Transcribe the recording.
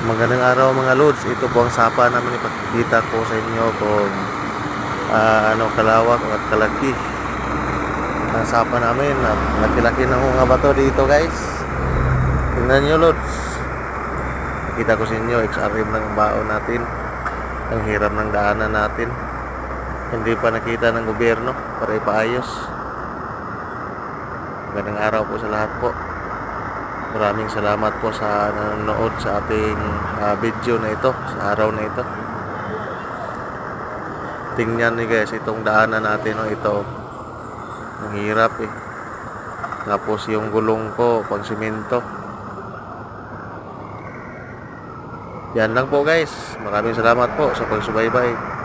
Magandang araw mga lods. Ito po ang sapa namin ipakikita ko sa inyo kung ah, ano kalawak at kalaki. Ang sapa namin, laki-laki ng mga bato dito guys. Tingnan nyo lods. Kita ko sa inyo, XRM ng baon natin. Ang hirap ng daanan natin. Hindi pa nakita ng gobyerno para ipaayos. Magandang araw po sa lahat po. Maraming salamat po sa nanonood sa ating ah, video na ito, sa araw na ito. Tingnan niyo guys, itong daanan natin, no, ito. Ang hirap eh. Tapos yung gulong ko, pang simento. Yan lang po guys. Maraming salamat po sa pagsubaybay.